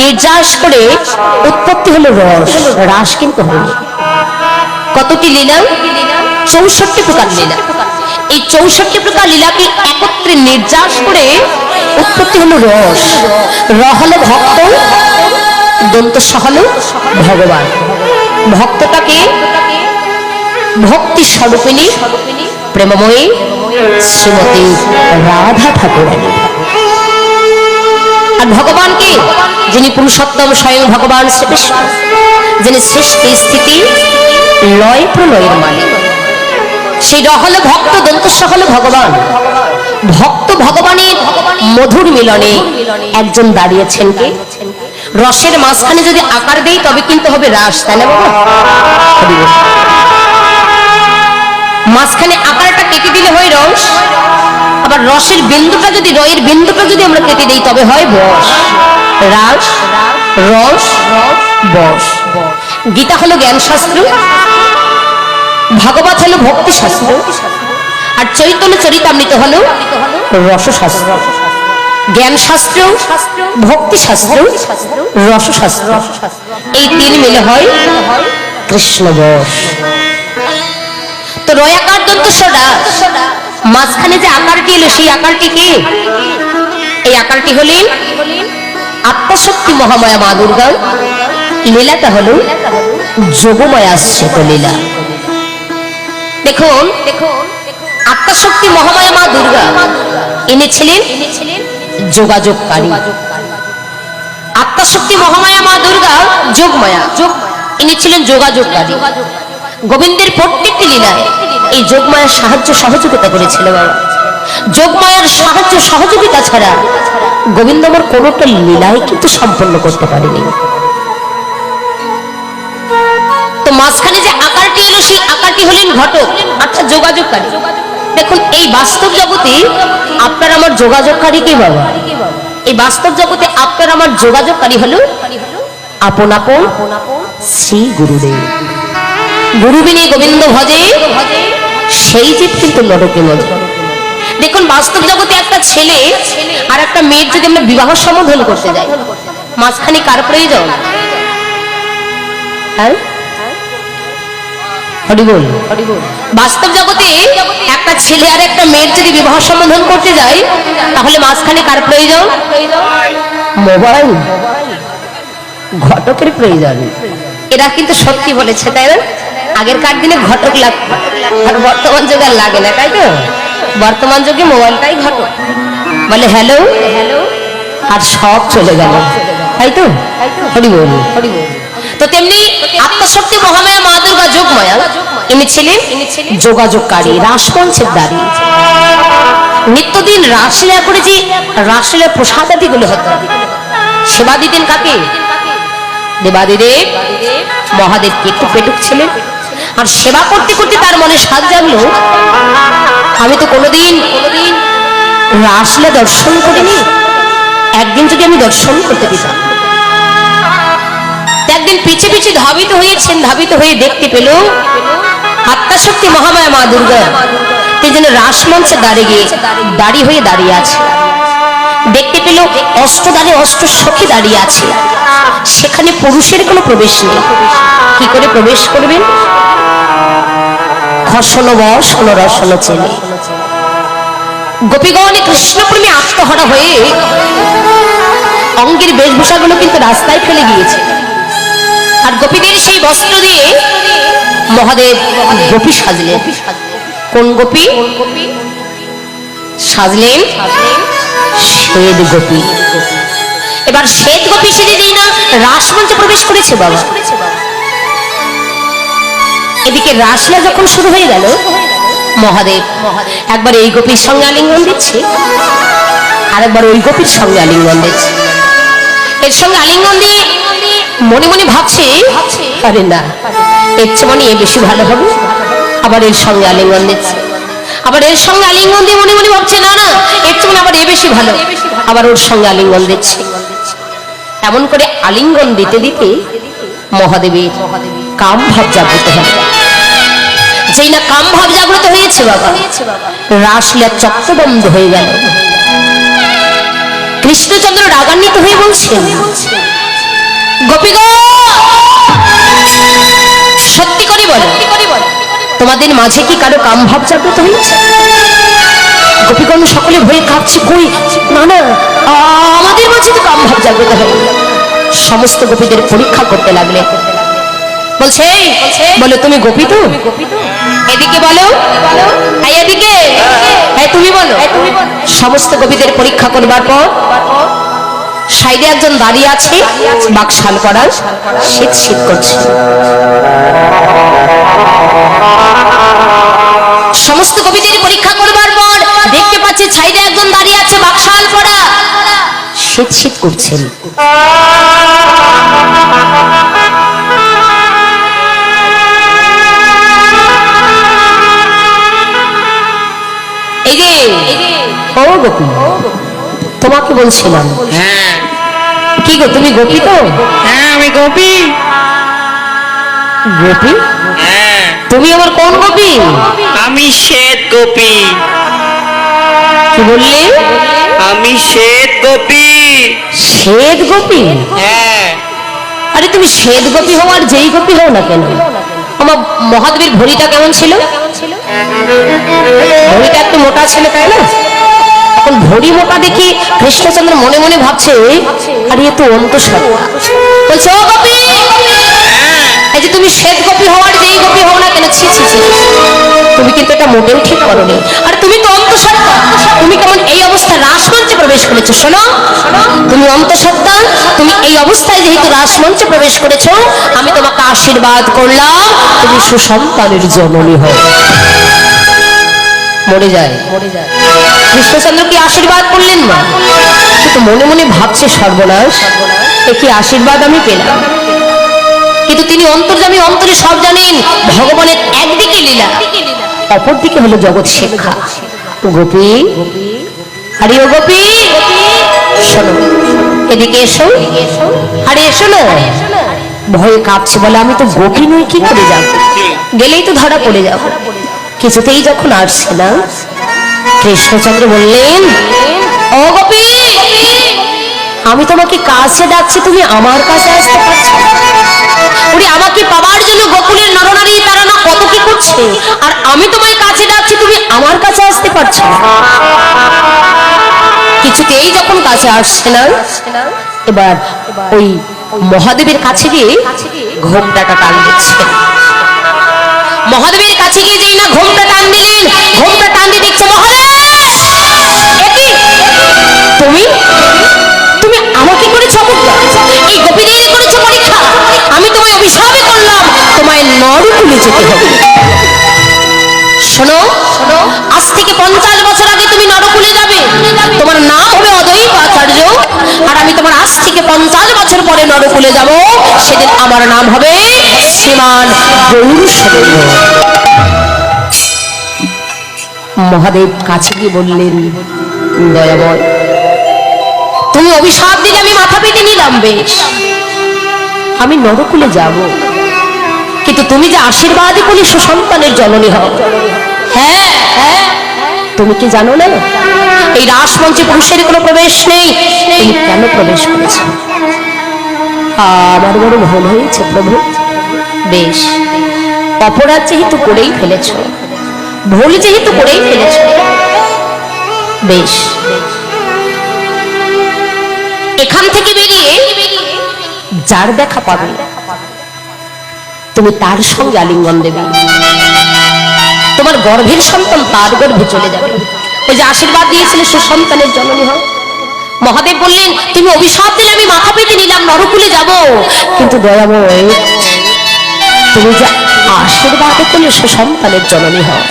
নির্যাস করে উৎপত্তি হলো রস রাস কিন্তু হয়নি কতটি লীলা? চৌষট্টি প্রকার লীলা। এই চৌষট্টি প্রকার লীলাকে একত্রে নির্যাস করে উৎপত্তি হলো রস। র হলো ভক্ত, দন্ত হলো ভগবান। ভক্তটাকে ভক্তি স্বরূপিণী, প্রেমময়ী শ্রীমতী রাধা ঠাকুরানী আর ভগবানকে যিনি পুরুষোত্তম স্বয়ং ভগবান শ্রীকৃষ্ণ, যিনি সৃষ্টি, স্থিতি, লয় প্রলয়ের মালিক সেই রহল ভক্ত দন্ত সহল ভগবান, ভক্ত ভগবানের মধুর মিলনে একজন দাঁড়িয়েছেন কে রসের মাঝখানে যদি আকার দেই, তবে কিন্তু হবে রাস, তাই না। মাঝখানে আকারটা কেটে দিলে হয় রস আবার রসের বিন্দুটা যদি, রয়ের বিন্দুটা যদি আমরা কেটে দিই, তবে হয় বস। রাস, রস, বস। গীতা হলো জ্ঞান শাস্ত্র ভাগবত হলো ভক্তি শাস্ত্র আর চৈতন্য চরিতামৃত হলো রসশাস্ত্র। জ্ঞান শাস্ত্র ভক্তি শাস্ত্র রসশাস্ত্র। এই তিন মিলে হয় কৃষ্ণ বস। তো রয়াকার দন্ত সদা মাঝখানে যে আকারটি এলো, সেই আকারটি কি? এই আকারটি হলেন আত্মশক্তি মহামায়া মা দুর্গা লীলাটা হলো যোগমায়া লীলা। দেখুন, আত্মশক্তি মহামায়া মা দুর্গা, ইনি ছিলেন যোগাযোগকারী। আত্মশক্তি মহামায়া মা দুর্গা, যোগমায়া। ইনি ছিলেন যোগাযোগকারী। গোবিন্দের প্রত্যেকটি লীলায় এই যোগমায়ার সাহায্য সহযোগিতা করেছিল বাবা। যোগমায়ার সাহায্য সহযোগিতা ছাড়া গোবিন্দ আমার কোনোটা লীলাই কিন্তু সম্পন্ন করতে পারেনি। তো মাঝখানে যে আকারটি এলো, সেই আকারটি হলেন ঘটক। অর্থাৎ যোগাযোগকারী। দেখুন, এই বাস্তব জগতে আপনার আমার যোগাযোগকারী কে বাবা? এই বাস্তব জগতে আপনার আমার যোগাযোগকারী হলো আপন আপন শ্রী গুরুদেব। গুরুবিনে গোবিন্দ ভজে সেই জীব কিন্তু নরকে মজে দেখুন, বাস্তব জগতে একটা ছেলে আর একটা মেয়ের যদি আমরা বিবাহ সম্বোধন করতে যাই, মাঝখানে কার প্রয়োজন? হ্যাঁ? বাস্তব জগতে একটা ছেলে আর একটা মেয়ের যদি বিবাহ সম্বোধন করতে যায় তাহলে মাঝখানে কার প্রয়োজন? মোবাইল। ঘটকের প্রয়োজন। এরা কিন্তু সত্যি বলেছে, তাই না? আগেরকার দিনে ঘটক লাগতো আর বর্তমান যুগে আর লাগে না তাই তো? বর্তমান যুগে মোবাইলটাই ঘটক। বলে হ্যালো? হ্যালো? আর সব চলে গেল। তাই তো? হরি বল। হরি বল। তো তেমনি আত্মশক্তি মহামায়া মা দুর্গা যোগমায়া ইনি ছিলেন যোগাযোগকারী রাসমঞ্চের দাঁড়ি নিত্যদিন রাসলীলা করে যে রাসলীলা প্রসাদাদি গুলো হতো। সেবা দিতেন কাকে? দেবাদিদেব মহাদেবকে একটু পেটুক ছিলেন? আর সেবা করতে করতে তার মনে সাজ জাগলো। আমি তো কোনোদিন কোনোদিন রাসলীলা দর্শন করিনি। একদিন যদি আমি দর্শন করতে দিতাম। একদিন পিছে পিছে ধাবিত হয়েছেন ধাবিত হয়ে দেখতে পেল আত্মাশক্তি মহামায়া মা দুর্গা। তিনি যেন রাসমঞ্চে দাঁড়িয়ে গিয়ে দাঁড়িয়ে হয়ে দাঁড়িয়ে আছে। দেখতে পেল অষ্টদারে অষ্ট সখী দাঁড়িয়ে আছে। সেখানে পুরুষের কোনো প্রবেশ নেই। কি করে প্রবেশ করবেন। খসন বস কোন রসন চেনে গোপীগণ কৃষ্ণপ্রেমী আত্মহারা হয়ে অঙ্গের বেশভূষাগুলো কিন্তু রাস্তায় ফেলে গিয়েছে। আর গোপীদের সেই বস্ত্র দিয়ে মহাদেব গোপী সাজলেন। কোন গোপী? সাজলেন শ্বেত গোপী। এবার শ্বেত গোপী সেজে যেই না, রাসমঞ্চে প্রবেশ করেছে বাবা। এদিকে রাসলা যখন শুরু হয়ে গেল, মহাদেব, একবার এই গোপীর সঙ্গে আলিঙ্গন দিচ্ছে, আরেকবার ওই গোপীর সঙ্গে আলিঙ্গন দিচ্ছে। এর সঙ্গে আলিঙ্গন দিয়ে মনে মনে ভাবছে আরে না, এর চেয়ে মনে এ বেশি ভালো হবে। আবার এর সঙ্গে আলিঙ্গন দিচ্ছে। আবার এর সঙ্গে আলিঙ্গন দিয়ে মনে মনে ভাবছে, না না, এর চেয়ে মনে আবার এ বেশি ভালো। আবার ওর সঙ্গে আলিঙ্গন দিচ্ছে। এমন করে আলিঙ্গন দিতে দিতে মহাদেবের কাম ভাব জাগ্রত হয়। যেই না কাম ভাব জাগ্রত হয়েছে বাবা রাসলীলা চক্রবন্ধ হয়ে গেল। কৃষ্ণচন্দ্র রাগান্বিত হয়ে বলছেন, গোপী গো, সত্যি করে বলো, তোমাদের মাঝে কি কারও কাম ভাব জাগ্রত হয়েছে? গোপীগণ সকলে ভয়ে কাঁপছে, কই, না না আমাদের মাঝে তো কাম ভাব জাগ্রত হয় সমস্ত গোপীদের পরীক্ষা করতে লাগলে বলছে "এই, বলো তুমি গোপী তো? এদিকে বলো। এদিকে। হ্যাঁ। তুমি বলো। সমস্ত গোপীদের পরীক্ষা করবার পর সাইডে একজন দাঁড়িয়ে আছে বাকশাল করার। শীত শীত করছে। সমস্ত কবিদের পরীক্ষা করবার পর দেখতে পাচ্ছি সাইডে একজন দাঁড়িয়ে আছে বাকশাল করা। শীত শীত করছেন। এই যে ও গোপী? তোমাকে বলছিলাম। হ্যাঁ। কি গো তুমি গোপী তো? হ্যাঁ আমি গোপী। গোপী? হ্যাঁ। তুমি আমার কোন গোপী? আমি শ্বেত গোপী। কি বললে? আমি শ্বেত গোপী। শ্বেত গোপী? হ্যাঁ। আরে তুমি শ্বেত গোপী হও আর যেই গোপী হও না কেন? আমার মহাদেবীর ভরিটা কেমন ছিল? ভরিটা একটু মোটা ছিল তাই না? এখন ভরি মোটা দেখি কৃষ্ণচন্দ্র মনে মনে ভাবছে আরে এ তো অন্তঃসত্ত্বা। বলছে ও গোপী! এই যে তুমি শ্বেত গোপী হও আর যেই গোপী হও না কেন? ছি ছি ছি। তুমি কিন্তু এটা মোটেও ঠিক করনি। আর তুমি তো অন্তঃসত্ত্বা। তুমি কেমন এই অবস্থায় রাসমঞ্চে প্রবেশ করেছ? শোনো। তুমি অন্তঃসত্ত্বা। তুমি এই অবস্থায় যেহেতু রাসমঞ্চে প্রবেশ করেছ আমি তোমাকে আশীর্বাদ করলাম। তুমি সুসন্তানের জননী হও। মরে যায়। কৃষ্ণচন্দ্র কি আশীর্বাদ করলেন না? কিন্তু মনে মনে ভাবছে সর্বনাশ। কি আশীর্বাদ আমি পেলাম? কিন্তু তিনি অন্তর্জামী অন্তরে সব জানেন ভগবানের একদিকে লীলা অপরদিকে হলো জগৎ শিক্ষা। গোপী আরে ও গোপী শোনো। এদিকে এসো। আরে এসো না ভয়ে কাঁপছে বলে আমি তো গোপী নই কি করে যাব গেলেই তো ধরা পড়ে যাব। কিছুতেই যখন আসছে না, কৃষ্ণচন্দ্র বললেন, ও গোপী আমি তোমাকে কাছে ডাকছি, তুমি আমার কাছে আসতে পারছ না। ওরে আমাকে পাওয়ার জন্য গোকুলের নরনারী তারা না কত কি করছে, আর আমি তোমার কাছে ডাকছি, তুমি আমার কাছে আসতে পারছ কিছুতেই যখন কাছে আসছে না, এবার ওই মহাদেবের কাছে গিয়ে ঘোমটাটা টান দিচ্ছে মহাদেবের কাছে গিয়ে যেই না ঘোমটা টান দিলেন ঘোমটা টান দিয়ে দেখছে তুমি? তুমি আমাকে করেছ এই গোপীদের করেছ পরীক্ষা? আমি তোমায় অভিশাপে করলাম তোমায় নরকুলে যেতে হবে। শোনো শোনো। আজ থেকে পঞ্চাশ বছর আগে তুমি নরকুলে যাবে। তোমার নাম হবে অদৈব আচার্য আর আমি তোমার আজ থেকে পঞ্চাশ বছর পরে নরকুলে যাব? সেদিন আমার নাম হবে শ্রীমান মহাদেব কাছে গিয়ে বললেন দয়াময় তুমি অভিশাপ দিলে আমি মাথা পেতে নিলাম বেশ। আমি নরকুলে যাব। কিন্তু তুমি যে আশীর্বাদই করলে সুসন্তানের জননী হও। হ্যাঁ হ্যাঁ। তুমি কি জানো না? এই রাসমঞ্চে পুরুষের কোনো প্রবেশ নেই। তুমি কেন প্রবেশ করেছ? আমার বড় ভুল হয়েছে, প্রভু। বেশ। অপরাধ যেহেতু করেই ফেলেছ, ভুল যেহেতু করেই ফেলেছ, বেশ। এখান থেকে বেরিয়ে যার দেখা পাবে, তুমি তার সঙ্গে আলিঙ্গন দেবে। তোমার গর্ভের সন্তান তার গর্ভে চলে যাবে। ওই যে আশীর্বাদ দিয়েছিলে সুসন্তানের জননী হও মহাদেব বললেন, তুমি অভিশাপ দিলে আমি মাথা পেতে নিলাম, নরকুলে যাব। কিন্তু দয়াময়, তুমি যে আশীর্বাদ করলে সুসন্তানের জননী হও